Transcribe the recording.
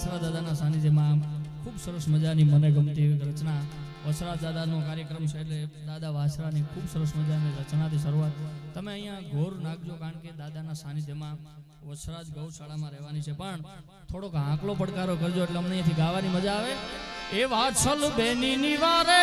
વાસરા દાદાના સાનિધ્યમાં ખૂબ સરસ મજાની મને ગમતી એવી રચના. વસરા દાદાનો કાર્યક્રમ છે એટલે દાદા વાસરાની ખૂબ સરસ મજાની રચનાથી શરૂઆત. તમે અહીંયા ઘોર નાખજો કારણ કે દાદાના સાનિધ્યમાં વસરાજ ગૌશાળામાં રહેવાની છે. પણ થોડોક આંકલો પડકારો કરજો એટલે અમને અહીંથી ગાવાની મજા આવે. એ વાછલ બેની નિવારે